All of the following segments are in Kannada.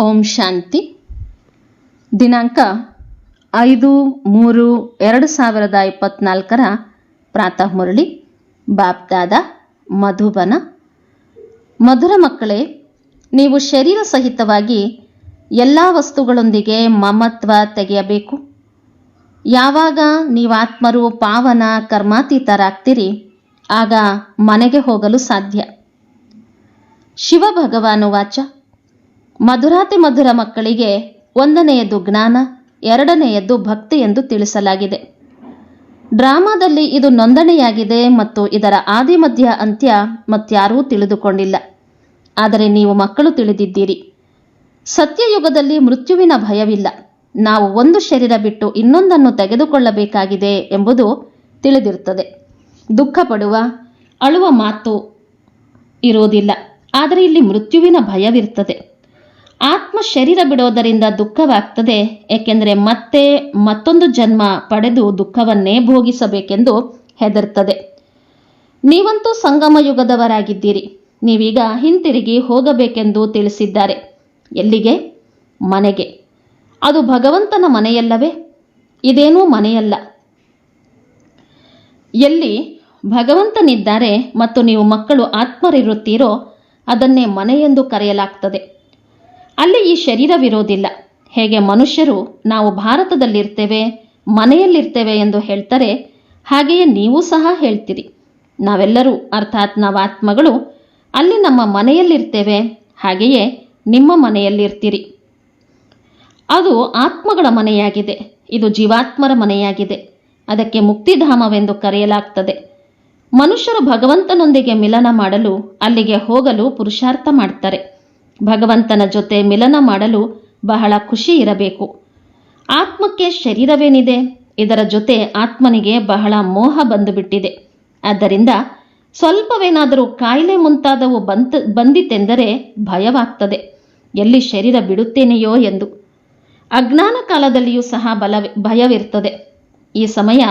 ಓಂ ಶಾಂತಿ. ದಿನಾಂಕ ಐದು ಮೂರು ಎರಡು ಸಾವಿರದ ಇಪ್ಪತ್ನಾಲ್ಕರ ಪ್ರಾತಃ ಮುರಳಿ. ಬಾಪ್ದಾದ ಮಧುಬನ. ಮಧುರ ಮಕ್ಕಳೇ, ನೀವು ಶರೀರ ಸಹಿತವಾಗಿ ಎಲ್ಲ ವಸ್ತುಗಳೊಂದಿಗೆ ಮಮತ್ವ ತೆಗೆಯಬೇಕು. ಯಾವಾಗ ನೀವು ಆತ್ಮರು ಪಾವನ ಕರ್ಮಾತೀತರಾಗ್ತೀರಿ, ಆಗ ಮನೆಗೆ ಹೋಗಲು ಸಾಧ್ಯ. ಶಿವ ಭಗವಾನು ವಾಚ. ಮಧುರಾತಿ ಮಧುರ ಮಕ್ಕಳಿಗೆ ಒಂದನೆಯದು ಜ್ಞಾನ ಎರಡನೆಯದ್ದು ಭಕ್ತಿ ಎಂದು ತಿಳಿಸಲಾಗಿದೆ. ಡ್ರಾಮಾದಲ್ಲಿ ಇದು ನೋಂದಣಿಯಾಗಿದೆ ಮತ್ತು ಇದರ ಆದಿ ಮಧ್ಯ ಅಂತ್ಯ ಮತ್ತಾರೂ ತಿಳಿದುಕೊಂಡಿಲ್ಲ. ಆದರೆ ನೀವು ಮಕ್ಕಳು ತಿಳಿದಿದ್ದೀರಿ. ಸತ್ಯಯುಗದಲ್ಲಿ ಮೃತ್ಯುವಿನ ಭಯವಿಲ್ಲ. ನಾವು ಒಂದು ಶರೀರ ಬಿಟ್ಟು ಇನ್ನೊಂದನ್ನು ತೆಗೆದುಕೊಳ್ಳಬೇಕಾಗಿದೆ ಎಂಬುದು ತಿಳಿದಿರುತ್ತದೆ. ದುಃಖ ಪಡುವ ಅಳುವ ಮಾತು ಇರುವುದಿಲ್ಲ. ಆದರೆ ಇಲ್ಲಿ ಮೃತ್ಯುವಿನ ಭಯವಿರ್ತದೆ ಆತ್ಮ ಶರೀರ ಬಿಡೋದರಿಂದ ದುಃಖವಾಗ್ತದೆ, ಏಕೆಂದರೆ ಮತ್ತೆ ಮತ್ತೊಂದು ಜನ್ಮ ಪಡೆದು ದುಃಖವನ್ನೇ ಭೋಗಿಸಬೇಕೆಂದು ಹೆದರ್ತದೆ. ನೀವಂತೂ ಸಂಗಮ ಯುಗದವರಾಗಿದ್ದೀರಿ. ನೀವೀಗ ಹಿಂತಿರುಗಿ ಹೋಗಬೇಕೆಂದು ತಿಳಿಸಿದ್ದಾರೆ. ಎಲ್ಲಿಗೆ? ಮನೆಗೆ. ಅದು ಭಗವಂತನ ಮನೆಯಲ್ಲವೇ? ಇದೇನೂ ಮನೆಯಲ್ಲ. ಎಲ್ಲಿ ಭಗವಂತನಿದ್ದಾರೆ ಮತ್ತು ನೀವು ಮಕ್ಕಳು ಆತ್ಮರಿರುತ್ತೀರೋ ಅದನ್ನೇ ಮನೆಯೆಂದು ಕರೆಯಲಾಗ್ತದೆ. ಅಲ್ಲಿ ಈ ಶರೀರವಿರೋದಿಲ್ಲ ಹೇಗೆ ಮನುಷ್ಯರು ನಾವು ಭಾರತದಲ್ಲಿರ್ತೇವೆ, ಮನೆಯಲ್ಲಿರ್ತೇವೆ ಎಂದು ಹೇಳ್ತಾರೆ, ಹಾಗೆಯೇ ನೀವು ಸಹ ಹೇಳ್ತೀರಿ. ನಾವೆಲ್ಲರೂ ಅರ್ಥಾತ್ ನಾವು ಆತ್ಮಗಳು ಅಲ್ಲಿ ನಮ್ಮ ಮನೆಯಲ್ಲಿರ್ತೇವೆ, ಹಾಗೆಯೇ ನಿಮ್ಮ ಮನೆಯಲ್ಲಿರ್ತೀರಿ. ಅದು ಆತ್ಮಗಳ ಮನೆಯಾಗಿದೆ, ಇದು ಜೀವಾತ್ಮರ ಮನೆಯಾಗಿದೆ. ಅದಕ್ಕೆ ಮುಕ್ತಿಧಾಮವೆಂದು ಕರೆಯಲಾಗ್ತದೆ. ಮನುಷ್ಯರು ಭಗವಂತನೊಂದಿಗೆ ಮಿಲನ ಮಾಡಲು, ಅಲ್ಲಿಗೆ ಹೋಗಲು ಪುರುಷಾರ್ಥ ಮಾಡ್ತಾರೆ. ಭಗವಂತನ ಜೊತೆ ಮಿಲನ ಮಾಡಲು ಬಹಳ ಖುಷಿ ಇರಬೇಕು. ಆತ್ಮಕ್ಕೆ ಶರೀರವೇನಿದೆ? ಇದರ ಜೊತೆ ಆತ್ಮನಿಗೆ ಬಹಳ ಮೋಹ ಬಂದುಬಿಟ್ಟಿದೆ. ಆದ್ದರಿಂದ ಸ್ವಲ್ಪವೇನಾದರೂ ಕಾಯಿಲೆ ಮುಂತಾದವು ಬಂತ, ಬಂದಿತೆಂದರೆ ಭಯವಾಗ್ತದೆ. ಎಲ್ಲಿ ಶರೀರ ಬಿಡುತ್ತೇನೆಯೋ ಎಂದು. ಅಜ್ಞಾನ ಕಾಲದಲ್ಲಿಯೂ ಸಹ ಬಲ ಭಯವಿರ್ತದೆ. ಈ ಸಮಯ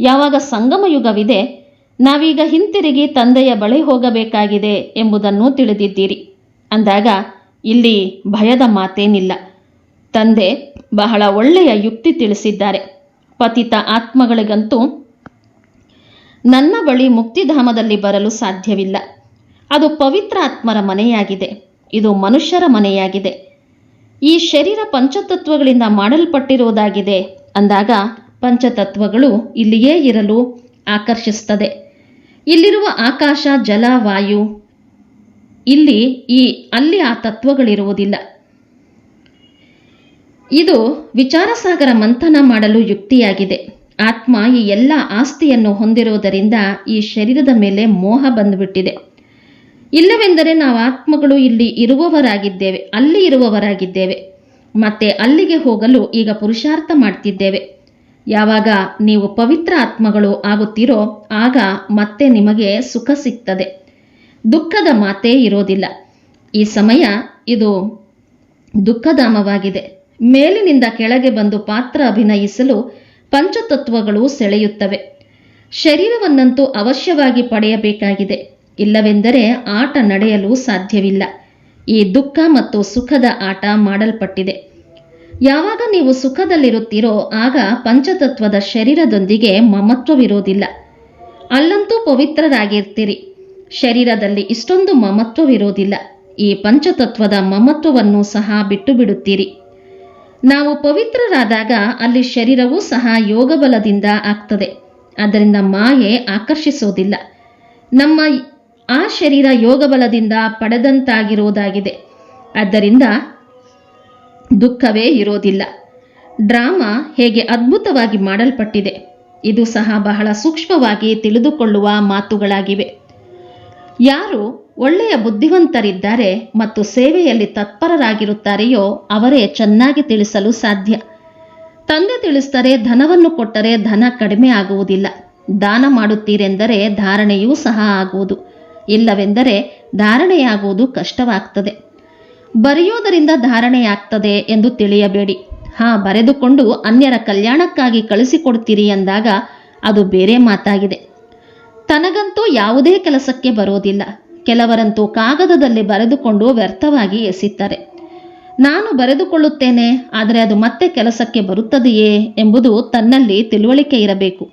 ಯಾವಾಗ ಸಂಗಮ ಯುಗವಿದೆ, ನಾವೀಗ ಹಿಂತಿರುಗಿ ತಂದೆಯ ಬಳಿ ಹೋಗಬೇಕಾಗಿದೆ ಎಂಬುದನ್ನು ತಿಳಿದಿದ್ದೀರಿ. ಅಂದಾಗ ಇಲ್ಲಿ ಭಯದ ಮಾತೇನಿಲ್ಲ. ತಂದೆ ಬಹಳ ಒಳ್ಳೆಯ ಯುಕ್ತಿ ತಿಳಿಸಿದ್ದಾರೆ. ಪತಿತ ಆತ್ಮಗಳಿಗಂತೂ ನನ್ನ ಬಳಿ ಮುಕ್ತಿಧಾಮದಲ್ಲಿ ಬರಲು ಸಾಧ್ಯವಿಲ್ಲ. ಅದು ಪವಿತ್ರ ಆತ್ಮರ ಮನೆಯಾಗಿದೆ. ಇದು ಮನುಷ್ಯರ ಮನೆಯಾಗಿದೆ. ಈ ಶರೀರ ಪಂಚತತ್ವಗಳಿಂದ ಮಾಡಲ್ಪಟ್ಟಿರುವುದಾಗಿದೆ ಅಂದಾಗ ಪಂಚತತ್ವಗಳು ಇಲ್ಲಿಯೇ ಇರಲು ಆಕರ್ಷಿಸ್ತದೆ ಇಲ್ಲಿರುವ ಆಕಾಶ, ಜಲ, ವಾಯು ಇಲ್ಲಿ ಈ ಅಲ್ಲಿ ಆ ತತ್ವಗಳಿರುವುದಿಲ್ಲ. ಇದು ವಿಚಾರಸಾಗರ ಮಂಥನ ಮಾಡಲು ಯುಕ್ತಿಯಾಗಿದೆ. ಆತ್ಮ ಈ ಎಲ್ಲ ಆಸ್ತಿಯನ್ನು ಹೊಂದಿರುವುದರಿಂದ ಈ ಶರೀರದ ಮೇಲೆ ಮೋಹ ಬಂದುಬಿಟ್ಟಿದೆ. ಇಲ್ಲವೆಂದರೆ ನಾವು ಆತ್ಮಗಳು ಇಲ್ಲಿ ಇರುವವರಾಗಿದ್ದೇವೆ, ಅಲ್ಲಿ ಇರುವವರಾಗಿದ್ದೇವೆ. ಮತ್ತೆ ಅಲ್ಲಿಗೆ ಹೋಗಲು ಈಗ ಪುರುಷಾರ್ಥ ಮಾಡ್ತಿದ್ದೇವೆ. ಯಾವಾಗ ನೀವು ಪವಿತ್ರ ಆತ್ಮಗಳು ಆಗುತ್ತೀರೋ, ಆಗ ಮತ್ತೆ ನಿಮಗೆ ಸುಖ ಸಿಗ್ತದೆ. ದುಃಖದ ಮಾತೇ ಇರೋದಿಲ್ಲ. ಈ ಸಮಯ ಇದು ದುಃಖಧಾಮವಾಗಿದೆ. ಮೇಲಿನಿಂದ ಕೆಳಗೆ ಬಂದು ಪಾತ್ರ ಅಭಿನಯಿಸಲು ಪಂಚತತ್ವಗಳು ಸೆಳೆಯುತ್ತವೆ. ಶರೀರವನ್ನಂತೂ ಅವಶ್ಯವಾಗಿ ಪಡೆಯಬೇಕಾಗಿದೆ. ಇಲ್ಲವೆಂದರೆ ಆಟ ನಡೆಯಲು ಸಾಧ್ಯವಿಲ್ಲ. ಈ ದುಃಖ ಮತ್ತು ಸುಖದ ಆಟ ಮಾಡಲ್ಪಟ್ಟಿದೆ. ಯಾವಾಗ ನೀವು ಸುಖದಲ್ಲಿರುತ್ತೀರೋ ಆಗ ಪಂಚತತ್ವದ ಶರೀರದೊಂದಿಗೆ ಮಮತ್ವವಿರೋದಿಲ್ಲ. ಅಲ್ಲಂತೂ ಪವಿತ್ರರಾಗಿರ್ತೀರಿ. ಶರೀರದಲ್ಲಿ ಇಷ್ಟೊಂದು ಮಮತ್ವವಿರೋದಿಲ್ಲ. ಈ ಪಂಚತತ್ವದ ಮಮತ್ವವನ್ನು ಸಹ ಬಿಟ್ಟು ಬಿಡುತ್ತೀರಿ ನಾವು ಪವಿತ್ರರಾದಾಗ ಅಲ್ಲಿ ಶರೀರವೂ ಸಹ ಯೋಗಬಲದಿಂದ ಆಗ್ತದೆ. ಅದರಿಂದ ಮಾಯೆ ಆಕರ್ಷಿಸೋದಿಲ್ಲ. ನಮ್ಮ ಆ ಶರೀರ ಯೋಗಬಲದಿಂದ ಪಡೆದಂತಾಗಿರುವುದಾಗಿದೆ ಆದ್ದರಿಂದ ದುಃಖವೇ ಇರೋದಿಲ್ಲ. ಡ್ರಾಮಾ ಹೇಗೆ ಅದ್ಭುತವಾಗಿ ಮಾಡಲ್ಪಟ್ಟಿದೆ. ಇದು ಸಹ ಬಹಳ ಸೂಕ್ಷ್ಮವಾಗಿ ತಿಳಿದುಕೊಳ್ಳುವ ಮಾತುಗಳಾಗಿವೆ. ಯಾರು ಒಳ್ಳೆಯ ಬುದ್ಧಿವಂತರಿದ್ದಾರೆ ಮತ್ತು ಸೇವೆಯಲ್ಲಿ ತತ್ಪರರಾಗಿರುತ್ತಾರೆಯೋ ಅವರೇ ಚೆನ್ನಾಗಿ ತಿಳಿಸಲು ಸಾಧ್ಯ. ತಂದೆ ತಿಳಿಸಿದರೆ ಧನವನ್ನು ಕೊಟ್ಟರೆ ಧನ ಕಡಿಮೆ ಆಗುವುದಿಲ್ಲ. ದಾನ ಮಾಡುತ್ತೀರೆಂದರೆ ಧಾರಣೆಯೂ ಸಹ ಆಗುವುದು. ಇಲ್ಲವೆಂದರೆ ಧಾರಣೆಯಾಗುವುದು ಕಷ್ಟವಾಗ್ತದೆ. ಬರೆಯೋದರಿಂದ ಧಾರಣೆಯಾಗ್ತದೆ ಎಂದು ತಿಳಿಯಬೇಡಿ. ಹಾ, ಬರೆದುಕೊಂಡು ಅನ್ಯರ ಕಲ್ಯಾಣಕ್ಕಾಗಿ ಕಳಿಸಿಕೊಡ್ತೀರಿ ಎಂದಾಗ ಅದು ಬೇರೆ ಮಾತಾಗಿದೆ. ತನಗಂತೂ ಯಾವುದೇ ಕೆಲಸಕ್ಕೆ ಬರೋದಿಲ್ಲ. ಕೆಲವರಂತೂ ಕಾಗದದಲ್ಲಿ ಬರೆದುಕೊಂಡು ವ್ಯರ್ಥವಾಗಿ ಎಸಿತಾರೆ ನಾನು ಬರೆದುಕೊಳ್ಳುತ್ತೇನೆ, ಆದರೆ ಅದು ಮತ್ತೆ ಕೆಲಸಕ್ಕೆ ಬರುತ್ತದೆಯೇ ಎಂಬುದು ತನ್ನಲ್ಲಿ ತಿಳುವಳಿಕೆ ಇರಬೇಕು.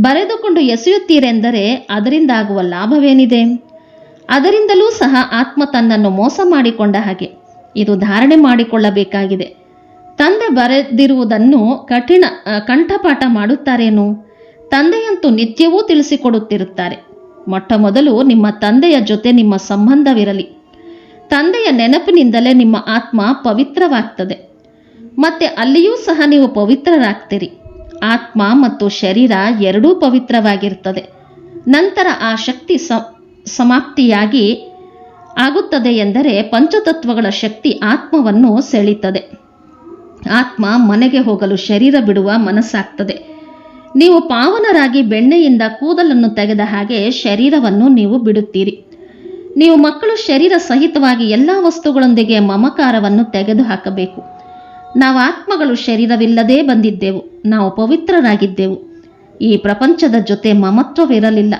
ಬರೆದುಕೊಂಡು ಎಸೆಯುತ್ತೀರೆಂದರೆ ಅದರಿಂದಾಗುವ ಲಾಭವೇನಿದೆ? ಅದರಿಂದಲೂ ಸಹ ಆತ್ಮ ತನ್ನನ್ನು ಮೋಸ ಮಾಡಿಕೊಂಡ ಹಾಗೆ. ಇದು ಧಾರಣೆ ಮಾಡಿಕೊಳ್ಳಬೇಕಾಗಿದೆ. ತಂದೆ ಬರೆದಿರುವುದನ್ನು ಕಠಿಣ ಕಂಠಪಾಠ ಮಾಡುತ್ತಾರೇನು? ತಂದೆಯಂತೂ ನಿತ್ಯವೂ ತಿಳಿಸಿಕೊಡುತ್ತಿರುತ್ತಾರೆ. ಮೊಟ್ಟ ಮೊದಲು ನಿಮ್ಮ ತಂದೆಯ ಜೊತೆ ನಿಮ್ಮ ಸಂಬಂಧವಿರಲಿ. ತಂದೆಯ ನೆನಪಿನಿಂದಲೇ ನಿಮ್ಮ ಆತ್ಮ ಪವಿತ್ರವಾಗ್ತದೆ. ಮತ್ತೆ ಅಲ್ಲಿಯೂ ಸಹ ನೀವು ಪವಿತ್ರರಾಗ್ತೀರಿ. ಆತ್ಮ ಮತ್ತು ಶರೀರ ಎರಡೂ ಪವಿತ್ರವಾಗಿರ್ತದೆ. ನಂತರ ಆ ಶಕ್ತಿ ಸಮಾಪ್ತಿಯಾಗಿ ಆಗುತ್ತದೆ ಎಂದರೆ ಪಂಚತತ್ವಗಳ ಶಕ್ತಿ ಆತ್ಮವನ್ನು ಸೆಳೀತದೆ. ಆತ್ಮ ಮನೆಗೆ ಹೋಗಲು ಶರೀರ ಬಿಡುವ ಮನಸ್ಸಾಗ್ತದೆ. ನೀವು ಪಾವನರಾಗಿ ಬೆಣ್ಣೆಯಿಂದ ಕೂದಲನ್ನು ತೆಗೆದ ಹಾಗೆ ಶರೀರವನ್ನು ನೀವು ಬಿಡುತ್ತೀರಿ. ನೀವು ಮಕ್ಕಳು ಶರೀರ ಸಹಿತವಾಗಿ ಎಲ್ಲ ವಸ್ತುಗಳೊಂದಿಗೆ ಮಮಕಾರವನ್ನು ತೆಗೆದು ಹಾಕಬೇಕು. ನಾವು ಆತ್ಮಗಳು ಶರೀರವಿಲ್ಲದೇ ಬಂದಿದ್ದೆವು. ನಾವು ಪವಿತ್ರರಾಗಿದ್ದೆವು. ಈ ಪ್ರಪಂಚದ ಜೊತೆ ಮಮತ್ವವಿರಲಿಲ್ಲ.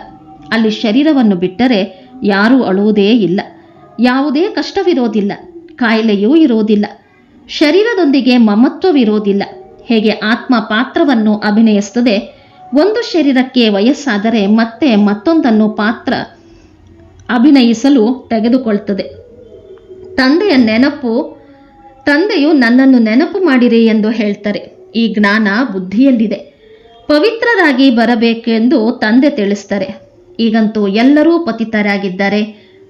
ಅಲ್ಲಿ ಶರೀರವನ್ನು ಬಿಟ್ಟರೆ ಯಾರೂ ಅಳುವುದೇ ಇಲ್ಲ. ಯಾವುದೇ ಕಷ್ಟವಿರೋದಿಲ್ಲ. ಕಾಯಿಲೆಯೂ ಇರೋದಿಲ್ಲ. ಶರೀರದೊಂದಿಗೆ ಮಮತ್ವವಿರೋದಿಲ್ಲ. ಹೇಗೆ ಆತ್ಮ ಪಾತ್ರವನ್ನು ಅಭಿನಯಿಸುತ್ತದೆ? ಒಂದು ಶರೀರಕ್ಕೆ ವಯಸ್ಸಾದರೆ ಮತ್ತೆ ಮತ್ತೊಂದನ್ನು ಪಾತ್ರ ಅಭಿನಯಿಸಲು ತೆಗೆದುಕೊಳ್ತದೆ. ತಂದೆಯ ನೆನಪು, ತಂದೆಯು ನನ್ನನ್ನು ನೆನಪು ಮಾಡಿರಿ ಎಂದು ಹೇಳ್ತಾರೆ. ಈ ಜ್ಞಾನ ಬುದ್ಧಿಯಲ್ಲಿದೆ. ಪವಿತ್ರರಾಗಿ ಬರಬೇಕೆಂದು ತಂದೆ ತಿಳಿಸ್ತಾರೆ. ಈಗಂತೂ ಎಲ್ಲರೂ ಪತಿತರಾಗಿದ್ದಾರೆ.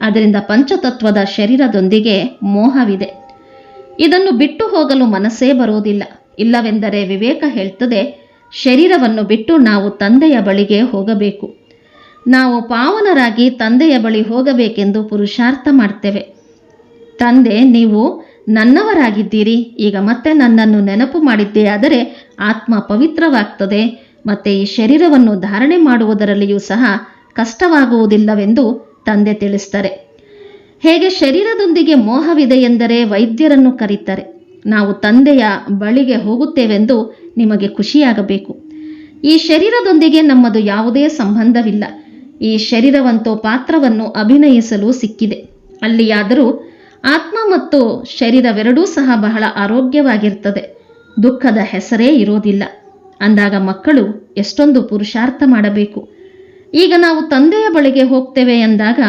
ಅದರಿಂದ ಪಂಚತತ್ವದ ಶರೀರದೊಂದಿಗೆ ಮೋಹವಿದೆ. ಇದನ್ನು ಬಿಟ್ಟು ಹೋಗಲು ಮನಸ್ಸೇ ಬರೋದಿಲ್ಲ ಇಲ್ಲವೆಂದರೆ ವಿವೇಕ ಹೇಳ್ತದೆ, ಶರೀರವನ್ನು ಬಿಟ್ಟು ನಾವು ತಂದೆಯ ಬಳಿಗೆ ಹೋಗಬೇಕು. ನಾವು ಪಾವನರಾಗಿ ತಂದೆಯ ಬಳಿ ಹೋಗಬೇಕೆಂದು ಪುರುಷಾರ್ಥ ಮಾಡ್ತೇವೆ. ತಂದೆ, ನೀವು ನನ್ನವರಾಗಿದ್ದೀರಿ. ಈಗ ಮತ್ತೆ ನನ್ನನ್ನು ನೆನಪು ಮಾಡಿದ್ದೇ ಆದರೆ ಆತ್ಮ ಪವಿತ್ರವಾಗ್ತದೆ. ಮತ್ತೆ ಈ ಶರೀರವನ್ನು ಧಾರಣೆ ಮಾಡುವುದರಲ್ಲಿಯೂ ಸಹ ಕಷ್ಟವಾಗುವುದಿಲ್ಲವೆಂದು ತಂದೆ ತಿಳಿಸ್ತಾರೆ. ಹೇಗೆ ಶರೀರದೊಂದಿಗೆ ಮೋಹವಿದೆ ಎಂದರೆ ವೈದ್ಯರನ್ನು ಕರೀತಾರೆ. ನಾವು ತಂದೆಯ ಬಳಿಗೆ ಹೋಗುತ್ತೇವೆಂದು ನಿಮಗೆ ಖುಷಿಯಾಗಬೇಕು. ಈ ಶರೀರದೊಂದಿಗೆ ನಮ್ಮದು ಯಾವುದೇ ಸಂಬಂಧವಿಲ್ಲ. ಈ ಶರೀರವಂತೋ ಪಾತ್ರವನ್ನು ಅಭಿನಯಿಸಲು ಸಿಕ್ಕಿದೆ. ಅಲ್ಲಿಯಾದರೂ ಆತ್ಮ ಮತ್ತು ಶರೀರವೆರಡೂ ಸಹ ಬಹಳ ಆರೋಗ್ಯವಾಗಿರ್ತದೆ ದುಃಖದ ಹೆಸರೇ ಇರೋದಿಲ್ಲ. ಅಂದಾಗ ಮಕ್ಕಳು ಎಷ್ಟೊಂದು ಪುರುಷಾರ್ಥ ಮಾಡಬೇಕು. ಈಗ ನಾವು ತಂದೆಯ ಬಳಿಗೆ ಹೋಗ್ತೇವೆ ಎಂದಾಗ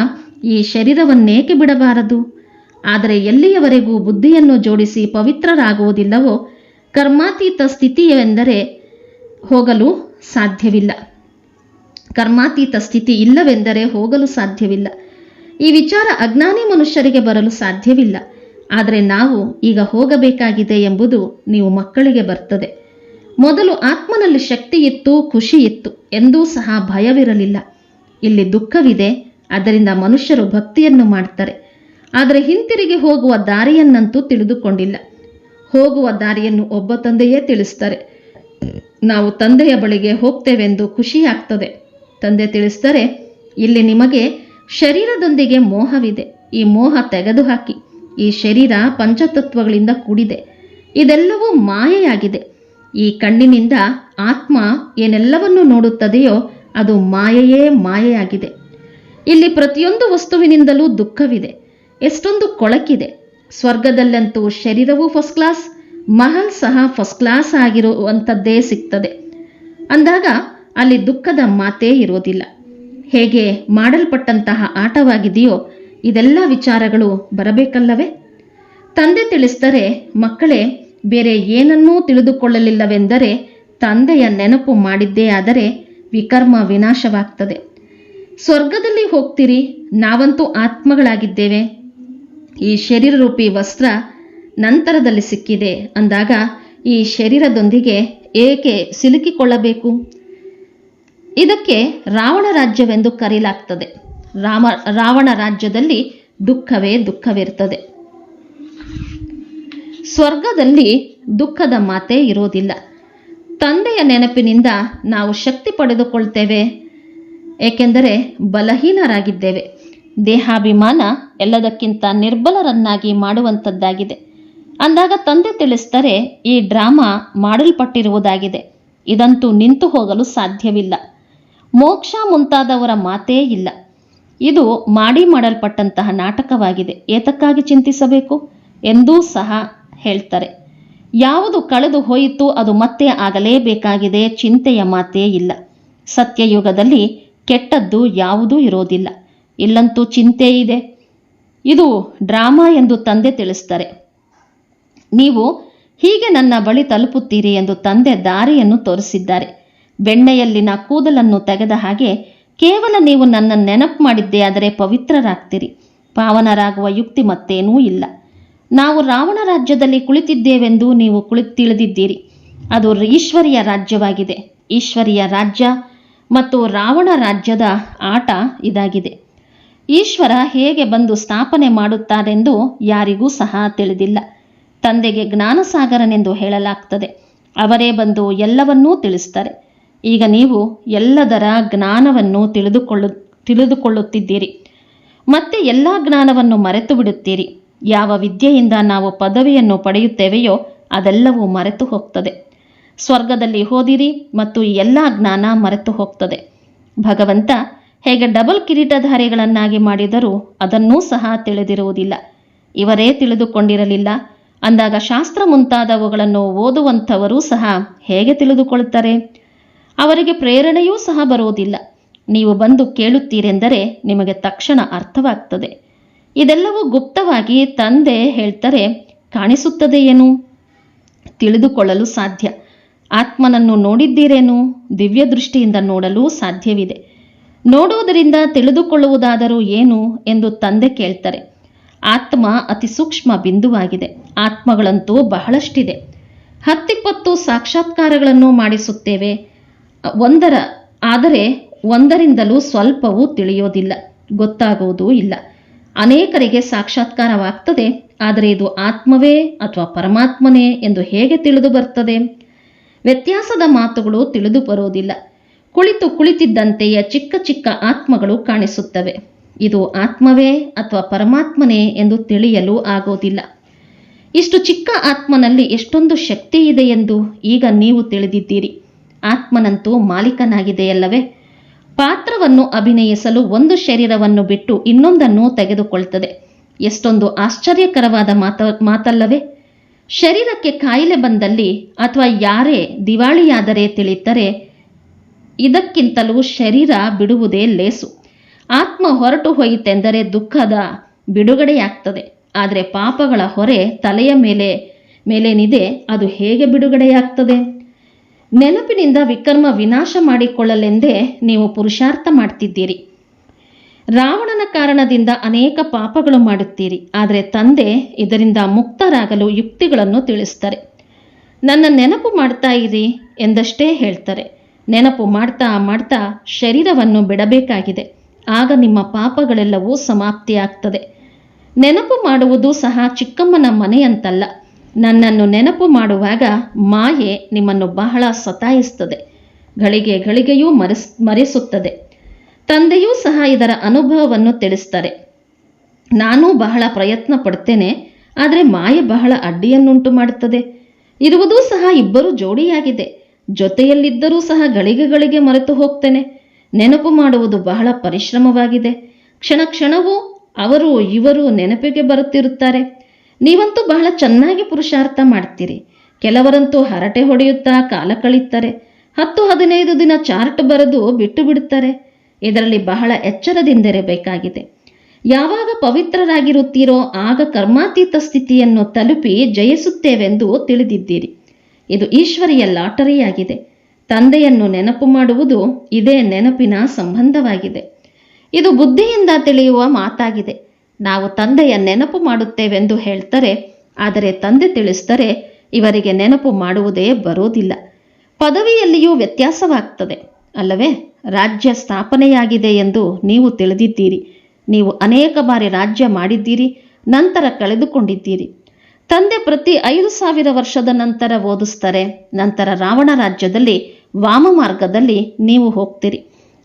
ಈ ಶರೀರವನ್ನೇಕೆ ಬಿಡಬಾರದು? ಆದರೆ ಎಲ್ಲಿಯವರೆಗೂ ಬುದ್ಧಿಯನ್ನು ಜೋಡಿಸಿ ಪವಿತ್ರರಾಗುವುದಿಲ್ಲವೋ ಕರ್ಮಾತೀತ ಸ್ಥಿತಿಯೆಂದರೆ ಹೋಗಲು ಸಾಧ್ಯವಿಲ್ಲ. ಕರ್ಮಾತೀತ ಸ್ಥಿತಿ ಇಲ್ಲವೆಂದರೆ ಹೋಗಲು ಸಾಧ್ಯವಿಲ್ಲ. ಈ ವಿಚಾರ ಅಜ್ಞಾನಿ ಮನುಷ್ಯರಿಗೆ ಬರಲು ಸಾಧ್ಯವಿಲ್ಲ. ಆದರೆ ನಾವು ಈಗ ಹೋಗಬೇಕಾಗಿದೆ ಎಂಬುದು ನೀವು ಮಕ್ಕಳಿಗೆ ಬರ್ತದೆ. ಮೊದಲು ಆತ್ಮನಲ್ಲಿ ಶಕ್ತಿ ಇತ್ತು ಖುಷಿ ಇತ್ತು ಎಂದೂ ಸಹ ಭಯವಿರಲಿಲ್ಲ. ಇಲ್ಲಿ ದುಃಖವಿದೆ ಅದರಿಂದ ಮನುಷ್ಯರು ಭಕ್ತಿಯನ್ನು ಮಾಡ್ತಾರೆ. ಆದರೆ ಹಿಂತಿರುಗಿ ಹೋಗುವ ದಾರಿಯನ್ನಂತೂ ತಿಳಿದುಕೊಂಡಿಲ್ಲ. ಹೋಗುವ ದಾರಿಯನ್ನು ಒಬ್ಬ ತಂದೆಯೇ ತಿಳಿಸ್ತಾರೆ. ನಾವು ತಂದೆಯ ಬಳಿಗೆ ಹೋಗ್ತೇವೆಂದು ಖುಷಿಯಾಗ್ತದೆ. ತಂದೆ ತಿಳಿಸ್ತಾರೆ, ಇಲ್ಲಿ ನಿಮಗೆ ಶರೀರದೊಂದಿಗೆ ಮೋಹವಿದೆ. ಈ ಮೋಹ ತೆಗೆದುಹಾಕಿ. ಈ ಶರೀರ ಪಂಚತತ್ವಗಳಿಂದ ಕೂಡಿದೆ. ಇದೆಲ್ಲವೂ ಮಾಯೆಯಾಗಿದೆ. ಈ ಕಣ್ಣಿನಿಂದ ಆತ್ಮ ಏನೆಲ್ಲವನ್ನು ನೋಡುತ್ತದೆಯೋ ಅದು ಮಾಯೆಯೇ ಮಾಯೆಯಾಗಿದೆ. ಇಲ್ಲಿ ಪ್ರತಿಯೊಂದು ವಸ್ತುವಿನಿಂದಲೂ ದುಃಖವಿದೆ. ಎಷ್ಟೊಂದು ಕೊಳಕಿದೆ. ಸ್ವರ್ಗದಲ್ಲಂತೂ ಶರೀರವೂ ಫಸ್ಟ್ ಕ್ಲಾಸ್ ಮಹಲ್ ಸಹ ಫಸ್ಟ್ ಕ್ಲಾಸ್ ಆಗಿರುವಂಥದ್ದೇ ಸಿಗ್ತದೆ. ಅಂದಾಗ ಅಲ್ಲಿ ದುಃಖದ ಮಾತೇ ಇರೋದಿಲ್ಲ ಹೇಗೆ ಮಾಡಲ್ಪಟ್ಟಂತಹ ಆಟವಾಗಿದೆಯೋ ಇದೆಲ್ಲ ವಿಚಾರಗಳು ಬರಬೇಕಲ್ಲವೇ? ತಂದೆ ತಿಳಿಸ್ತಾರೆ ಮಕ್ಕಳೇ, ಬೇರೆ ಏನನ್ನೂ ತಿಳಿದುಕೊಳ್ಳಲಿಲ್ಲವೆಂದರೆ ತಂದೆಯ ನೆನಪು ಮಾಡಿದ್ದೇ ಆದರೆ ವಿಕರ್ಮ ವಿನಾಶವಾಗ್ತದೆ. ಸ್ವರ್ಗದಲ್ಲಿ ಹೋಗ್ತೀರಿ, ನಾವಂತೂ ಆತ್ಮಗಳಾಗಿದ್ದೇವೆ. ಈ ಶರೀರ ರೂಪಿ ವಸ್ತ್ರ ನಂತರದಲ್ಲಿ ಸಿಕ್ಕಿದೆ ಅಂದಾಗ ಈ ಶರೀರದೊಂದಿಗೆ ಏಕೆ ಸಿಲುಕಿಕೊಳ್ಳಬೇಕು? ಇದಕ್ಕೆ ರಾವಣ ರಾಜ್ಯವೆಂದು ಕರೆಯಲಾಗ್ತದೆ. ರಾಮ, ರಾವಣ ರಾಜ್ಯದಲ್ಲಿ ದುಃಖವೇ ದುಃಖವಿರ್ತದೆ ಸ್ವರ್ಗದಲ್ಲಿ ದುಃಖದ ಮಾತೆ ಇರೋದಿಲ್ಲ. ತಂದೆಯ ನೆನಪಿನಿಂದ ನಾವು ಶಕ್ತಿ ಪಡೆದುಕೊಳ್ತೇವೆ, ಏಕೆಂದರೆ ಬಲಹೀನರಾಗಿದ್ದೇವೆ. ದೇಹಾಭಿಮಾನ ಎಲ್ಲದಕ್ಕಿಂತ ನಿರ್ಬಲರನ್ನಾಗಿ ಮಾಡುವಂಥದ್ದಾಗಿದೆ. ಅಂದಾಗ ತಂದೆ ತಿಳಿಸ್ತಾರೆ ಈ ಡ್ರಾಮಾ ಮಾಡಲ್ಪಟ್ಟಿರುವುದಾಗಿದೆ. ಇದಂತೂ ನಿಂತು ಹೋಗಲು ಸಾಧ್ಯವಿಲ್ಲ. ಮೋಕ್ಷ ಮುಂತಾದವರ ಮಾತೇ ಇಲ್ಲ. ಇದು ಮಾಡಿ ಮಾಡಲ್ಪಟ್ಟಂತಹ ನಾಟಕವಾಗಿದೆ. ಏತಕ್ಕಾಗಿ ಚಿಂತಿಸಬೇಕು? ಎಂದೂ ಸಹ ಹೇಳ್ತಾರೆ. ಯಾವುದು ಕಳೆದು ಹೋಯಿತು ಅದು ಮತ್ತೆ ಆಗಲೇಬೇಕಾಗಿದೆ ಚಿಂತೆಯ ಮಾತೇ ಇಲ್ಲ. ಸತ್ಯಯುಗದಲ್ಲಿ ಕೆಟ್ಟದ್ದು ಯಾವುದೂ ಇರೋದಿಲ್ಲ. ಇಲ್ಲಂತೂ ಚಿಂತೆ ಇದೆ. ಇದು ಡ್ರಾಮಾ ಎಂದು ತಂದೆ ತಿಳಿಸ್ತಾರೆ. ನೀವು ಹೀಗೆ ನನ್ನ ಬಳಿ ತಲುಪುತ್ತೀರಿ ಎಂದು ತಂದೆ ದಾರಿಯನ್ನು ತೋರಿಸಿದ್ದಾರೆ. ಬೆಣ್ಣೆಯಲ್ಲಿನ ಕೂದಲನ್ನು ತೆಗೆದ ಹಾಗೆ ಕೇವಲ ನೀವು ನನ್ನ ನೆನಪು ಮಾಡಿದ್ದೇ ಆದರೆ ಪವಿತ್ರರಾಗ್ತೀರಿ. ಪಾವನರಾಗುವ ಯುಕ್ತಿ ಮತ್ತೇನೂ ಇಲ್ಲ. ನಾವು ರಾವಣ ರಾಜ್ಯದಲ್ಲಿ ಕುಳಿತಿದ್ದೇವೆಂದು ನೀವು ಕುಳಿತು ತಿಳಿದಿದ್ದೀರಿ. ಅದು ಈಶ್ವರಿಯ ರಾಜ್ಯವಾಗಿದೆ. ಈಶ್ವರಿಯ ರಾಜ್ಯ ಮತ್ತು ರಾವಣ ರಾಜ್ಯದ ಆಟ ಇದಾಗಿದೆ. ಈಶ್ವರ ಹೇಗೆ ಬಂದು ಸ್ಥಾಪನೆ ಮಾಡುತ್ತಾರೆಂದು ಯಾರಿಗೂ ಸಹ ತಿಳಿದಿಲ್ಲ. ತಂದೆಗೆ ಜ್ಞಾನಸಾಗರನೆಂದು ಹೇಳಲಾಗ್ತದೆ. ಅವರೇ ಬಂದು ಎಲ್ಲವನ್ನೂ ತಿಳಿಸ್ತಾರೆ ಈಗ ನೀವು ಎಲ್ಲದರ ಜ್ಞಾನವನ್ನು ತಿಳಿದುಕೊಳ್ಳು, ತಿಳಿದುಕೊಳ್ಳುತ್ತಿದ್ದೀರಿ. ಮತ್ತೆ ಎಲ್ಲ ಜ್ಞಾನವನ್ನು ಮರೆತು ಬಿಡುತ್ತೀರಿ. ಯಾವ ವಿದ್ಯೆಯಿಂದ ನಾವು ಪದವಿಯನ್ನು ಪಡೆಯುತ್ತೇವೆಯೋ ಅದೆಲ್ಲವೂ ಮರೆತು ಹೋಗ್ತದೆ. ಸ್ವರ್ಗದಲ್ಲಿ ಹೋದಿರಿ ಮತ್ತು ಎಲ್ಲ ಜ್ಞಾನ ಮರೆತು ಹೋಗ್ತದೆ. ಭಗವಂತ ಹೇಗೆ ಡಬಲ್ ಕಿರೀಟಧಾರಿಗಳನ್ನಾಗಿ ಮಾಡಿದರೂ ಅದನ್ನೂ ಸಹ ತಿಳಿದಿರುವುದಿಲ್ಲ. ಇವರೇ ತಿಳಿದುಕೊಂಡಿರಲಿಲ್ಲ. ಅಂದಾಗ ಶಾಸ್ತ್ರ ಮುಂತಾದವುಗಳನ್ನು ಓದುವಂಥವರೂ ಸಹ ಹೇಗೆ ತಿಳಿದುಕೊಳ್ಳುತ್ತಾರೆ? ಅವರಿಗೆ ಪ್ರೇರಣೆಯೂ ಸಹ ಬರುವುದಿಲ್ಲ. ನೀವು ಬಂದು ಕೇಳುತ್ತೀರೆಂದರೆ ನಿಮಗೆ ತಕ್ಷಣ ಅರ್ಥವಾಗ್ತದೆ. ಇದೆಲ್ಲವೂ ಗುಪ್ತವಾಗಿ ತಂದೆ ಹೇಳ್ತಾರೆ ಕಾಣಿಸುತ್ತದೆ ಏನು ತಿಳಿದುಕೊಳ್ಳಲು ಸಾಧ್ಯ. ಆತ್ಮನನ್ನು ನೋಡಿದ್ದೀರೇನು? ದಿವ್ಯ ದೃಷ್ಟಿಯಿಂದ ನೋಡಲು ಸಾಧ್ಯವಿದೆ. ನೋಡುವುದರಿಂದ ತಿಳಿದುಕೊಳ್ಳುವುದಾದರೂ ಏನು ಎಂದು ತಂದೆ ಕೇಳ್ತಾರೆ. ಆತ್ಮ ಅತಿ ಸೂಕ್ಷ್ಮ ಬಿಂದುವಾಗಿದೆ. ಆತ್ಮಗಳಂತೂ ಬಹಳಷ್ಟಿದೆ. ಹತ್ತಿಪ್ಪತ್ತು ಸಾಕ್ಷಾತ್ಕಾರಗಳನ್ನು ಮಾಡಿಸುತ್ತೇವೆ. ಒಂದರ, ಆದರೆ ಒಂದರಿಂದಲೂ ಸ್ವಲ್ಪವೂ ತಿಳಿಯೋದಿಲ್ಲ. ಗೊತ್ತಾಗುವುದೂ ಇಲ್ಲ. ಅನೇಕರಿಗೆ ಸಾಕ್ಷಾತ್ಕಾರವಾಗ್ತದೆ, ಆದರೆ ಇದು ಆತ್ಮವೇ ಅಥವಾ ಪರಮಾತ್ಮನೇ ಎಂದು ಹೇಗೆ ತಿಳಿದು ಬರ್ತದೆ? ವ್ಯತ್ಯಾಸದ ಮಾತುಗಳು ತಿಳಿದು ಬರುವುದಿಲ್ಲ. ಕುಳಿತು ಕುಳಿತಿದ್ದಂತೆಯೇ ಚಿಕ್ಕ ಚಿಕ್ಕ ಆತ್ಮಗಳು ಕಾಣಿಸುತ್ತವೆ. ಇದು ಆತ್ಮವೇ ಅಥವಾ ಪರಮಾತ್ಮನೇ ಎಂದು ತಿಳಿಯಲು ಆಗೋದಿಲ್ಲ. ಇಷ್ಟು ಚಿಕ್ಕ ಆತ್ಮನಲ್ಲಿ ಎಷ್ಟೊಂದು ಶಕ್ತಿ ಇದೆ ಎಂದು ಈಗ ನೀವು ತಿಳಿದಿದ್ದೀರಿ. ಆತ್ಮನಂತೂ ಮಾಲೀಕನಾಗಿದೆಯಲ್ಲವೇ? ಪಾತ್ರವನ್ನು ಅಭಿನಯಿಸಲು ಒಂದು ಶರೀರವನ್ನು ಬಿಟ್ಟು ಇನ್ನೊಂದನ್ನು ತೆಗೆದುಕೊಳ್ತದೆ. ಎಷ್ಟೊಂದು ಆಶ್ಚರ್ಯಕರವಾದ ಮಾತ, ಮಾತಲ್ಲವೇ? ಶರೀರಕ್ಕೆ ಕಾಯಿಲೆ ಬಂದಲ್ಲಿ ಅಥವಾ ಯಾರೇ ದಿವಾಳಿಯಾದರೆ ತಿಳಿತರೆ ಇದಕ್ಕಿಂತಲೂ ಶರೀರ ಬಿಡುವುದೇ ಲೇಸು. ಆತ್ಮ ಹೊರಟು ಹೋಯಿತೆಂದರೆ ದುಃಖದ ಬಿಡುಗಡೆಯಾಗ್ತದೆ. ಆದರೆ ಪಾಪಗಳ ಹೊರೆ ತಲೆಯ ಮೇಲೆ ಮೇಲೇನಿದೆ ಅದು ಹೇಗೆ ಬಿಡುಗಡೆಯಾಗ್ತದೆ? ನೆನಪಿನಿಂದ ವಿಕರ್ಮ ವಿನಾಶ ಮಾಡಿಕೊಳ್ಳಲೆಂದೇ ನೀವು ಪುರುಷಾರ್ಥ ಮಾಡ್ತಿದ್ದೀರಿ. ರಾವಣನ ಕಾರಣದಿಂದ ಅನೇಕ ಪಾಪಗಳು ಮಾಡುತ್ತೀರಿ. ಆದರೆ ತಂದೆ ಇದರಿಂದ ಮುಕ್ತರಾಗಲು ಯುಕ್ತಿಗಳನ್ನು ತಿಳಿಸ್ತಾರೆ ನನ್ನ ನೆನಪು ಮಾಡ್ತಾ ಇರಿ ಎಂದಷ್ಟೇ ಹೇಳ್ತಾರೆ. ನೆನಪು ಮಾಡ್ತಾ ಮಾಡ್ತಾ ಶರೀರವನ್ನು ಬಿಡಬೇಕಾಗಿದೆ. ಆಗ ನಿಮ್ಮ ಪಾಪಗಳೆಲ್ಲವೂ ಸಮಾಪ್ತಿಯಾಗ್ತದೆ. ನೆನಪು ಮಾಡುವುದು ಸಹ ಚಿಕ್ಕಮ್ಮನ ಮನೆಯಂತಲ್ಲ. ನನ್ನನ್ನು ನೆನಪು ಮಾಡುವಾಗ ಮಾಯೆ ನಿಮ್ಮನ್ನು ಬಹಳ ಸತಾಯಿಸ್ತದೆ ಗಳಿಗೆ ಗಳಿಗೆಯೂ ಮರೆಸ್, ಮರೆಸುತ್ತದೆ. ತಂದೆಯೂ ಸಹ ಇದರ ಅನುಭವವನ್ನು ತಿಳಿಸ್ತಾರೆ. ನಾನು ಬಹಳ ಪ್ರಯತ್ನ ಪಡ್ತೇನೆ, ಆದರೆ ಮಾಯೆ ಬಹಳ ಅಡ್ಡಿಯನ್ನುಂಟು ಮಾಡುತ್ತದೆ. ಇರುವುದೂ ಸಹ ಇಬ್ಬರು ಜೋಡಿಯಾಗಿದೆ. ಜೊತೆಯಲ್ಲಿದ್ದರೂ ಸಹ ಗಳಿಗೆ ಮರೆತು ಹೋಗ್ತೇನೆ. ನೆನಪು ಮಾಡುವುದು ಬಹಳ ಪರಿಶ್ರಮವಾಗಿದೆ. ಕ್ಷಣ ಕ್ಷಣವೂ ಅವರು ಇವರು ನೆನಪಿಗೆ ಬರುತ್ತಿರುತ್ತಾರೆ. ನೀವಂತೂ ಬಹಳ ಚೆನ್ನಾಗಿ ಪುರುಷಾರ್ಥ ಮಾಡ್ತೀರಿ. ಕೆಲವರಂತೂ ಹರಟೆ ಹೊಡೆಯುತ್ತಾ ಕಾಲ ಕಳೀತಾರೆ. ಹತ್ತು ಹದಿನೈದು ದಿನ ಚಾರ್ಟ್ ಬರೆದು ಬಿಟ್ಟು ಬಿಡುತ್ತಾರೆ. ಇದರಲ್ಲಿ ಬಹಳ ಎಚ್ಚರದಿಂದಿರಬೇಕಾಗಿದೆ. ಯಾವಾಗ ಪವಿತ್ರರಾಗಿರುತ್ತೀರೋ ಆಗ ಕರ್ಮಾತೀತ ಸ್ಥಿತಿಯನ್ನು ತಲುಪಿ ಜಯಿಸುತ್ತೇವೆಂದು ತಿಳಿದಿದ್ದೀರಿ. ಇದು ಈಶ್ವರಿಯ ಲಾಟರಿಯಾಗಿದೆ. ತಂದೆಯನ್ನು ನೆನಪು ಮಾಡುವುದು ಇದೇ ನೆನಪಿನ ಸಂಬಂಧವಾಗಿದೆ. ಇದು ಬುದ್ಧಿಯಿಂದ ತಿಳಿಯುವ ಮಾತಾಗಿದೆ. ನಾವು ತಂದೆಯ ನೆನಪು ಮಾಡುತ್ತೇವೆಂದು ಹೇಳ್ತಾರೆ, ಆದರೆ ತಂದೆ ತಿಳಿಸ್ತಾರೆ ಇವರಿಗೆ ನೆನಪು ಮಾಡುವುದೇ ಬರೋದಿಲ್ಲ ಪದವಿಯಲ್ಲಿಯೂ ವ್ಯತ್ಯಾಸವಾಗ್ತದೆ. ಅಲ್ಲವೇ? ರಾಜ್ಯ ಸ್ಥಾಪನೆಯಾಗಿದೆ ಎಂದು ನೀವು ತಿಳಿದಿದ್ದೀರಿ. ನೀವು ಅನೇಕ ಬಾರಿ ರಾಜ್ಯ ಮಾಡಿದ್ದೀರಿ, ನಂತರ ಕಳೆದುಕೊಂಡಿದ್ದೀರಿ. ತಂದೆ ಪ್ರತಿ ಐದು ಸಾವಿರ ವರ್ಷದ ನಂತರ ಓದಿಸ್ತಾರೆ. ನಂತರ ರಾವಣ ರಾಜ್ಯದಲ್ಲಿ, ವಾಮ ಮಾರ್ಗದಲ್ಲಿ ನೀವು ಹೋಗ್ತೀರಿ.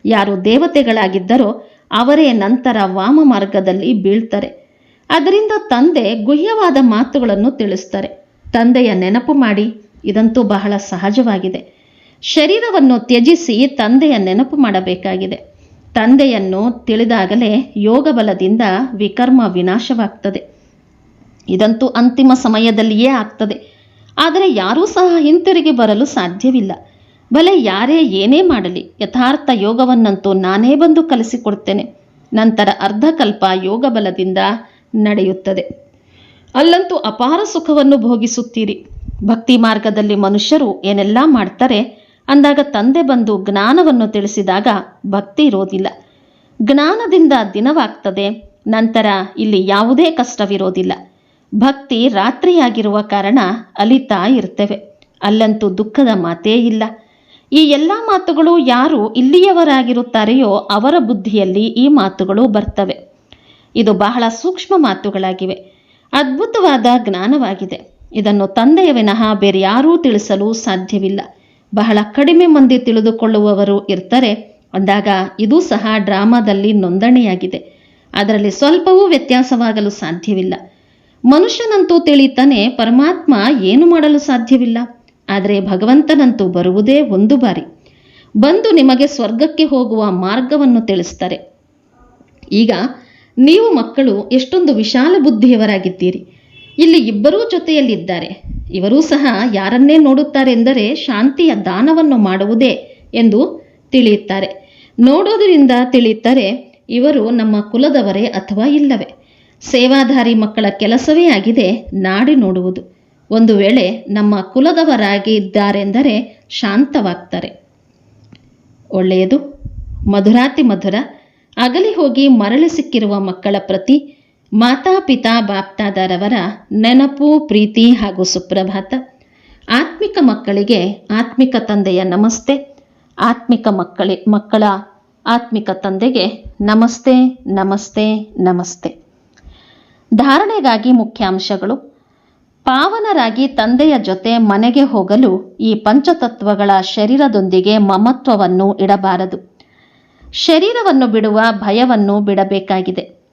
ಯಾರು ದೇವತೆಗಳಾಗಿದ್ದರೋ ಅವರೇ ನಂತರ ವಾಮ ಮಾರ್ಗದಲ್ಲಿ ಬೀಳ್ತಾರೆ. ಅದರಿಂದ ತಂದೆ ಗುಹ್ಯವಾದ ಮಾತುಗಳನ್ನು ತಿಳಿಸ್ತಾರೆ. ತಂದೆಯ ನೆನಪು ಮಾಡಿ, ಇದಂತೂ ಬಹಳ ಸಹಜವಾಗಿದೆ. ಶರೀರವನ್ನು ತ್ಯಜಿಸಿ ತಂದೆಯ ನೆನಪು ಮಾಡಬೇಕಾಗಿದೆ. ತಂದೆಯನ್ನು ತಿಳಿದಾಗಲೇ ಯೋಗ ಬಲದಿಂದ ವಿಕರ್ಮ ವಿನಾಶವಾಗ್ತದೆ. ಇದಂತೂ ಅಂತಿಮ ಸಮಯದಲ್ಲಿಯೇ ಆಗ್ತದೆ. ಆದರೆ ಯಾರೂ ಸಹ ಹಿಂತಿರುಗಿ ಬರಲು ಸಾಧ್ಯವಿಲ್ಲ. ಭಲೆ ಯಾರೇ ಏನೇ ಮಾಡಲಿ, ಯಥಾರ್ಥ ಯೋಗವನ್ನಂತೂ ನಾನೇ ಬಂದು ಕಲಿಸಿಕೊಡ್ತೇನೆ. ನಂತರ ಅರ್ಧಕಲ್ಪ ಯೋಗ ಬಲದಿಂದ ನಡೆಯುತ್ತದೆ. ಅಲ್ಲಂತೂ ಅಪಾರ ಸುಖವನ್ನು ಭೋಗಿಸುತ್ತೀರಿ. ಭಕ್ತಿ ಮಾರ್ಗದಲ್ಲಿ ಮನುಷ್ಯರು ಏನೆಲ್ಲ ಮಾಡ್ತಾರೆ, ಅಂದಾಗ ತಂದೆ ಬಂದು ಜ್ಞಾನವನ್ನು ತಿಳಿಸಿದಾಗ ಭಕ್ತಿ ಇರೋದಿಲ್ಲ. ಜ್ಞಾನದಿಂದ ದಿನವಾಗ್ತದೆ, ನಂತರ ಇಲ್ಲಿ ಯಾವುದೇ ಕಷ್ಟವಿರೋದಿಲ್ಲ. ಭಕ್ತಿ ರಾತ್ರಿಯಾಗಿರುವ ಕಾರಣ ಅಲಿತಾ ಇರ್ತೇವೆ. ಅಲ್ಲಂತೂ ದುಃಖದ ಮಾತೇ ಇಲ್ಲ. ಈ ಎಲ್ಲ ಮಾತುಗಳು ಯಾರು ಇಲ್ಲಿಯವರಾಗಿರುತ್ತಾರೆಯೋ ಅವರ ಬುದ್ಧಿಯಲ್ಲಿ ಈ ಮಾತುಗಳು ಬರ್ತವೆ. ಇದು ಬಹಳ ಸೂಕ್ಷ್ಮ ಮಾತುಗಳಾಗಿವೆ. ಅದ್ಭುತವಾದ ಜ್ಞಾನವಾಗಿದೆ. ಇದನ್ನು ತಂದೆಯ ವಿನಃ ಬೇರೆ ಯಾರೂ ತಿಳಿಸಲು ಸಾಧ್ಯವಿಲ್ಲ. ಬಹಳ ಕಡಿಮೆ ಮಂದಿ ತಿಳಿದುಕೊಳ್ಳುವವರು ಇರ್ತಾರೆ. ಅಂದಾಗ ಇದು ಸಹ ಡ್ರಾಮಾದಲ್ಲಿ ನೋಂದಣಿಯಾಗಿದೆ. ಅದರಲ್ಲಿ ಸ್ವಲ್ಪವೂ ವ್ಯತ್ಯಾಸವಾಗಲು ಸಾಧ್ಯವಿಲ್ಲ. ಮನುಷ್ಯನಂತೂ ತಿಳಿತಾನೆ, ಪರಮಾತ್ಮ ಏನು ಮಾಡಲು ಸಾಧ್ಯವಿಲ್ಲ. ಆದರೆ ಭಗವಂತನಂತೂ ಬರುವುದೇ ಒಂದು ಬಾರಿ. ಬಂದು ನಿಮಗೆ ಸ್ವರ್ಗಕ್ಕೆ ಹೋಗುವ ಮಾರ್ಗವನ್ನು ತಿಳಿಸ್ತಾರೆ. ಈಗ ನೀವು ಮಕ್ಕಳು, ಎಷ್ಟೊಂದು ವಿಶಾಲ ಬುದ್ಧಿಯವರಾಗಿದ್ದೀರಿ. ಇಲ್ಲಿ ಇಬ್ಬರೂ ಜೊತೆಯಲ್ಲಿದ್ದಾರೆ. ಇವರೂ ಸಹ ಯಾರನ್ನೇ ನೋಡುತ್ತಾರೆಂದರೆ ಶಾಂತಿಯ ದಾನವನ್ನು ಮಾಡುವುದೇ ಎಂದು ತಿಳಿಯುತ್ತಾರೆ. ನೋಡೋದರಿಂದ ತಿಳಿಯುತ್ತಾರೆ, ಇವರು ನಮ್ಮ ಕುಲದವರೇ ಅಥವಾ ಇಲ್ಲವೇ? ಸೇವಾಧಾರಿ ಮಕ್ಕಳ ಕೆಲಸವೇ ಆಗಿದೆ, ನಾಡಿ ನೋಡುವುದು. ಒಂದು ವೇಳೆ ನಮ್ಮ ಕುಲದವರಾಗಿದ್ದಾರೆಂದರೆ ಶಾಂತವಾಗ್ತಾರೆ. ಒಳ್ಳೆಯದು. ಮಧುರಾತಿ ಮಧುರ. ಅಗಲಿ ಹೋಗಿ ಮರಳಿ ಸಿಕ್ಕಿರುವ ಮಕ್ಕಳ ಪ್ರತಿ ಮಾತಾಪಿತಾ ಬಾಪ್ತಾದರವರ ನೆನಪು, ಪ್ರೀತಿ ಹಾಗೂ ಸುಪ್ರಭಾತ. ಆತ್ಮಿಕ ಮಕ್ಕಳಿಗೆ ಆತ್ಮಿಕ ತಂದೆಯ ನಮಸ್ತೆ. ಆತ್ಮಿಕ ಮಕ್ಕಳಿ ಮಕ್ಕಳ ಆತ್ಮಿಕ ತಂದೆಗೆ ನಮಸ್ತೆ ನಮಸ್ತೆ ನಮಸ್ತೆ. ಧಾರಣೆಗಾಗಿ ಮುಖ್ಯಾಂಶಗಳು. ಪಾವನರಾಗಿ ತಂದೆಯ ಜೊತೆ ಮನೆಗೆ ಹೋಗಲು ಈ ಪಂಚತತ್ವಗಳ ಶರೀರದೊಂದಿಗೆ ಮಮತ್ವವನ್ನು ಇಡಬಾರದು. ಶರೀರವನ್ನು ಬಿಡುವ ಭಯವನ್ನು ಬಿಡಬೇಕಾಗಿದೆ.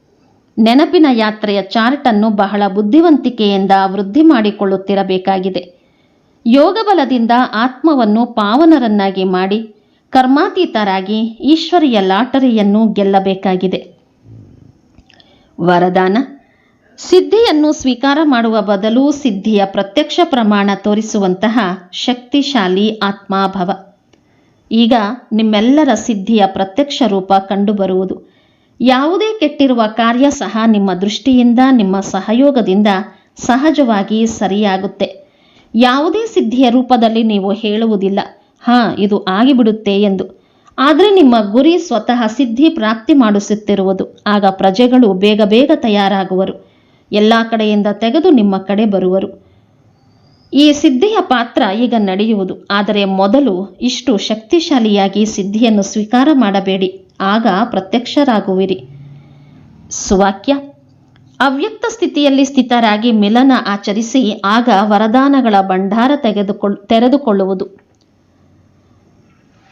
ನೆನಪಿನ ಯಾತ್ರೆಯ ಚಾರ್ಟನ್ನು ಬಹಳ ಬುದ್ಧಿವಂತಿಕೆಯಿಂದ ವೃದ್ಧಿ ಮಾಡಿಕೊಳ್ಳುತ್ತಿರಬೇಕಾಗಿದೆ. ಯೋಗ ಬಲದಿಂದ ಆತ್ಮವನ್ನು ಪಾವನರನ್ನಾಗಿ ಮಾಡಿ ಕರ್ಮಾತೀತರಾಗಿ ಈಶ್ವರಿಯ ಲಾಟರಿಯನ್ನು ಗೆಲ್ಲಬೇಕಾಗಿದೆ. ವರದಾನ ಸಿದ್ಧಿಯನ್ನು ಸ್ವೀಕಾರ ಮಾಡುವ ಬದಲು ಸಿದ್ಧಿಯ ಪ್ರತ್ಯಕ್ಷ ಪ್ರಮಾಣ ತೋರಿಸುವಂತಹ ಶಕ್ತಿಶಾಲಿ ಆತ್ಮಾಭವ. ಈಗ ನಿಮ್ಮೆಲ್ಲರ ಸಿದ್ಧಿಯ ಪ್ರತ್ಯಕ್ಷ ರೂಪ ಕಂಡುಬರುವುದು. ಯಾವುದೇ ಕೆಟ್ಟಿರುವ ಕಾರ್ಯ ಸಹ ನಿಮ್ಮ ದೃಷ್ಟಿಯಿಂದ, ನಿಮ್ಮ ಸಹಯೋಗದಿಂದ ಸಹಜವಾಗಿ ಸರಿಯಾಗುತ್ತೆ. ಯಾವುದೇ ಸಿದ್ಧಿಯ ರೂಪದಲ್ಲಿ ನೀವು ಹೇಳುವುದಿಲ್ಲ, ಹಾ, ಇದು ಆಗಿಬಿಡುತ್ತೆ ಎಂದು. ಆದರೆ ನಿಮ್ಮ ಗುರಿ ಸ್ವತಃ ಸಿದ್ಧಿ ಪ್ರಾಪ್ತಿ ಮಾಡಿಸುತ್ತಿರುವುದು. ಆಗ ಪ್ರಜೆಗಳು ಬೇಗ ಬೇಗ ತಯಾರಾಗುವರು. ಎಲ್ಲ ಕಡೆಯಿಂದ ತೆಗೆದು ನಿಮ್ಮ ಕಡೆ ಬರುವರು. ಈ ಸಿದ್ಧಿಯ ಪಾತ್ರ ಈಗ ನಡೆಯುವುದು. ಆದರೆ ಮೊದಲು ಇಷ್ಟು ಶಕ್ತಿಶಾಲಿಯಾಗಿ ಸಿದ್ಧಿಯನ್ನು ಸ್ವೀಕಾರ ಮಾಡಬೇಡಿ. ಆಗ ಪ್ರತ್ಯಕ್ಷರಾಗುವಿರಿ. ಸುವಾಕ್ಯ. ಅವ್ಯಕ್ತ ಸ್ಥಿತಿಯಲ್ಲಿ ಸ್ಥಿತರಾಗಿ ಮಿಲನ ಆಚರಿಸಿ ಆಗ ವರದಾನಗಳ ಭಂಡಾರ ತೆಗೆದುಕೊಳ್, ತೆರೆದುಕೊಳ್ಳುವುದು.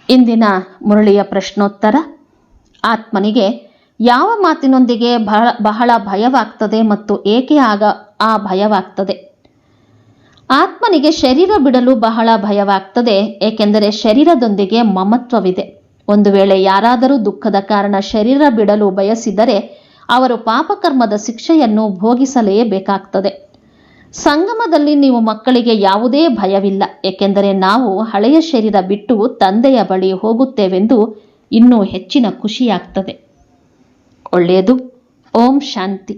ಇಂದಿನ ಮುರಳಿಯ ಪ್ರಶ್ನೋತ್ತರ. ಆತ್ಮನಿಗೆ ಯಾವ ಮಾತಿನೊಂದಿಗೆ ಬಹಳ ಬಹಳ ಭಯವಾಗ್ತದೆ ಮತ್ತು ಏಕೆ ಆಗ, ಆ ಭಯವಾಗ್ತದೆ? ಆತ್ಮನಿಗೆ ಶರೀರ ಬಿಡಲು ಬಹಳ ಭಯವಾಗ್ತದೆ, ಏಕೆಂದರೆ ಶರೀರದೊಂದಿಗೆ ಮಮತ್ವವಿದೆ. ಒಂದು ವೇಳೆ ಯಾರಾದರೂ ದುಃಖದ ಕಾರಣ ಶರೀರ ಬಿಡಲು ಬಯಸಿದರೆ, ಅವರು ಪಾಪಕರ್ಮದ ಶಿಕ್ಷೆಯನ್ನು ಭೋಗಿಸಲೇಬೇಕಾಗ್ತದೆ ಸಂಗಮದಲ್ಲಿ ನೀವು ಮಕ್ಕಳಿಗೆ ಯಾವುದೇ ಭಯವಿಲ್ಲ, ಏಕೆಂದರೆ ನಾವು ಹಳೆಯ ಶರೀರ ಬಿಟ್ಟು ತಂದೆಯ ಬಳಿ ಹೋಗುತ್ತೇವೆಂದು ಇನ್ನೂ ಹೆಚ್ಚಿನ ಖುಷಿಯಾಗ್ತದೆ. ಒಳ್ಳೆಯದು. ಓಂ ಶಾಂತಿ.